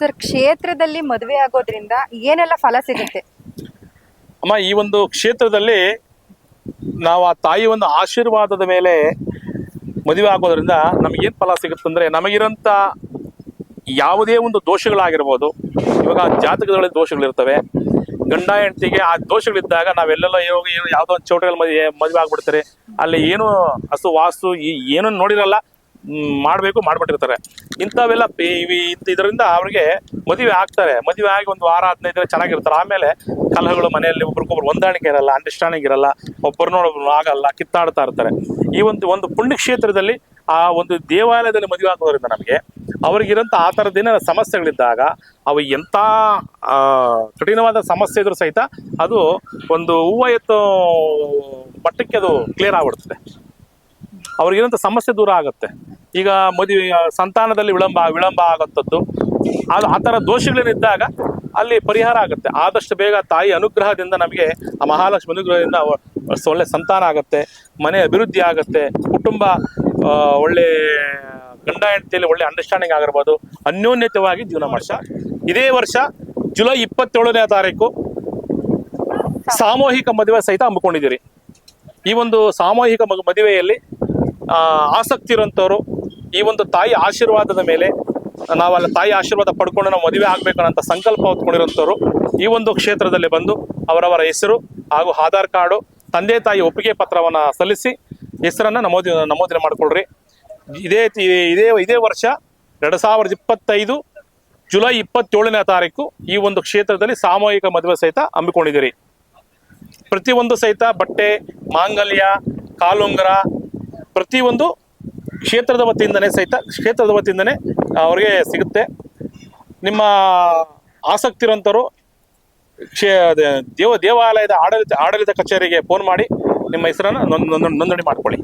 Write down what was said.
Sir, ಕ್ಷೇತ್ರದಲ್ಲಿ ಮದುವೆ ಆಗೋದ್ರಿಂದ ಏನೆಲ್ಲ ಫಲ ಸಿಗುತ್ತೆ? ಅಮ್ಮ, ಈ ಒಂದು ಕ್ಷೇತ್ರದಲ್ಲಿ ನಾವು ಆ ತಾಯಿ ಒಂದು ಆಶೀರ್ವಾದದ ಮೇಲೆ ಮದುವೆ ಆಗೋದ್ರಿಂದ ನಮಗೇನು ಫಲ ಸಿಗುತ್ತೆ ಅಂದರೆ ನಮಗಿರೋಂಥ ಯಾವುದೇ ಒಂದು ದೋಷಗಳಾಗಿರ್ಬೋದು, ಇವಾಗ ಜಾತಕದಲ್ಲಿ ದೋಷಗಳಿರ್ತವೆ, ಗಂಡ ಹೆಂಡತಿಗೆ ಆ ದೋಷಗಳಿದ್ದಾಗ ನಾವೆಲ್ಲೆಲ್ಲ ಏನು ಯಾವುದೋ ಒಂದು ಚೌಟಗಳ ಮದುವೆ ಮದುವೆ ಆಗ್ಬಿಡ್ತಾರೆ, ಅಲ್ಲಿ ಏನು ಹಸು ವಾಸು ಏನೂ ನೋಡಿರಲ್ಲ ಮಾಡ್ಬೇಕು, ಮಾಡ್ಬಿಟ್ಟಿರ್ತಾರೆ. ಇಂಥವೆಲ್ಲ ಇದರಿಂದ ಅವ್ರಿಗೆ ಮದುವೆ ಆಗ್ತಾರೆ. ಮದುವೆ ಆಗಿ ಒಂದು ವಾರ, ಹದಿನೈದು ದಿನ ಚೆನ್ನಾಗಿರ್ತಾರೆ. ಆಮೇಲೆ ಕಲಹಗಳು ಮನೆಯಲ್ಲಿ ಒಬ್ರಿಗೊಬ್ರು ಹೊಂದಾಣಿಕೆ ಇರಲ್ಲ ಅಂಡರ್ಸ್ಟ್ಯಾಂಡಿಂಗ್ ಇರಲ್ಲ ಒಬ್ಬರನ್ನೊಬ್ಬರು ಆಗಲ್ಲ, ಕಿತ್ತಾಡ್ತಾ ಇರ್ತಾರೆ. ಈ ಒಂದು ಒಂದು ಪುಣ್ಯಕ್ಷೇತ್ರದಲ್ಲಿ ಆ ಒಂದು ದೇವಾಲಯದಲ್ಲಿ ಮದುವೆ ಆಗೋದ್ರಿಂದ ನಮಗೆ ಅವ್ರಿಗಿರೋಂಥ ಆ ಥರದ್ದೇನ ಸಮಸ್ಯೆಗಳಿದ್ದಾಗ, ಅವು ಎಂಥ ಕಠಿಣವಾದ ಸಮಸ್ಯೆ ಇದ್ರೂ ಸಹಿತ ಅದು ಒಂದು ಹೂವು ಎತ್ತು ಮಟ್ಟಕ್ಕೆ ಅದು ಕ್ಲಿಯರ್ ಆಗ್ಬಿಡ್ತದೆ. ಅವ್ರಿಗಿರೋಂಥ ಸಮಸ್ಯೆ ದೂರ ಆಗುತ್ತೆ. ಈಗ ಮದುವೆ ಸಂತಾನದಲ್ಲಿ ವಿಳಂಬ ವಿಳಂಬ ಆಗತ್ತದ್ದು. ಅದು ಆ ಥರ ದೋಷಗಳೇನಿದ್ದಾಗ ಅಲ್ಲಿ ಪರಿಹಾರ ಆಗುತ್ತೆ. ಆದಷ್ಟು ಬೇಗ ತಾಯಿ ಅನುಗ್ರಹದಿಂದ ನಮಗೆ ಆ ಮಹಾಲಕ್ಷ್ಮಿ ಅನುಗ್ರಹದಿಂದ ಒಳ್ಳೆ ಸಂತಾನ ಆಗುತ್ತೆ, ಮನೆ ಅಭಿವೃದ್ಧಿ ಆಗುತ್ತೆ, ಕುಟುಂಬ ಒಳ್ಳೆ, ಗಂಡ ಹೆಂಡತಿಯಲ್ಲಿ ಒಳ್ಳೆ ಅಂಡರ್ಸ್ಟ್ಯಾಂಡಿಂಗ್ ಆಗಿರ್ಬೋದು, ಅನ್ಯೋನ್ಯತವಾಗಿ ಜೀವನ ಮಾಡ್ಸ ಇದೇ ವರ್ಷ ಜುಲೈ ಇಪ್ಪತ್ತೇಳನೇ ತಾರೀಕು ಸಾಮೂಹಿಕ ಮದುವೆ ಸಹಿತ ಹಮ್ಮಿಕೊಂಡಿದ್ದೀರಿ. ಈ ಒಂದು ಸಾಮೂಹಿಕ ಮದುವೆಯಲ್ಲಿ ಆಸಕ್ತಿ ಇರೋಂಥವ್ರು ಈ ಒಂದು ತಾಯಿ ಆಶೀರ್ವಾದದ ಮೇಲೆ ನಾವೆಲ್ಲ ತಾಯಿ ಆಶೀರ್ವಾದ ಪಡ್ಕೊಂಡು ನಾವು ಮದುವೆ ಆಗಬೇಕು ಅಂತ ಸಂಕಲ್ಪ ಹೊತ್ಕೊಂಡಿರೋಂಥವ್ರು ಈ ಒಂದು ಕ್ಷೇತ್ರದಲ್ಲಿ ಬಂದು ಅವರವರ ಹೆಸರು ಹಾಗೂ ಆಧಾರ್ ಕಾರ್ಡು, ತಂದೆ ತಾಯಿ ಒಪ್ಪಿಗೆ ಪತ್ರವನ್ನು ಸಲ್ಲಿಸಿ ಹೆಸರನ್ನು ನಮೂದಿ, ನಮೂದನೆ ಮಾಡಿಕೊಳ್ರಿ. ಇದೇ ಇದೇ ಇದೇ ವರ್ಷ ಎರಡು ಸಾವಿರದ ಇಪ್ಪತ್ತೈದು ಜುಲೈ ಇಪ್ಪತ್ತೇಳನೇ ತಾರೀಕು ಈ ಒಂದು ಕ್ಷೇತ್ರದಲ್ಲಿ ಸಾಮೂಹಿಕ ಮದುವೆ ಸಹಿತ ಹಮ್ಮಿಕೊಂಡಿದ್ದೀರಿ. ಪ್ರತಿಯೊಂದು ಸಹಿತ ಬಟ್ಟೆ, ಮಾಂಗಲ್ಯ, ಕಾಲುಂಗರ ಪ್ರತಿಯೊಂದು ಕ್ಷೇತ್ರದ ವತಿಯಿಂದನೇ ಸಹಿತ, ಕ್ಷೇತ್ರದ ವತಿಯಿಂದನೇ ಅವ್ರಿಗೆ ಸಿಗುತ್ತೆ. ನಿಮ್ಮ ಆಸಕ್ತಿ ಇರುವಂಥವರು ಕ್ಷೇ ದೇವ, ದೇವಾಲಯದ ಆಡಳಿತ ಆಡಳಿತ ಕಚೇರಿಗೆ ಫೋನ್ ಮಾಡಿ ನಿಮ್ಮ ಹೆಸರನ್ನು ನೋಂದಣಿ ಮಾಡ್ಕೊಳ್ಳಿ.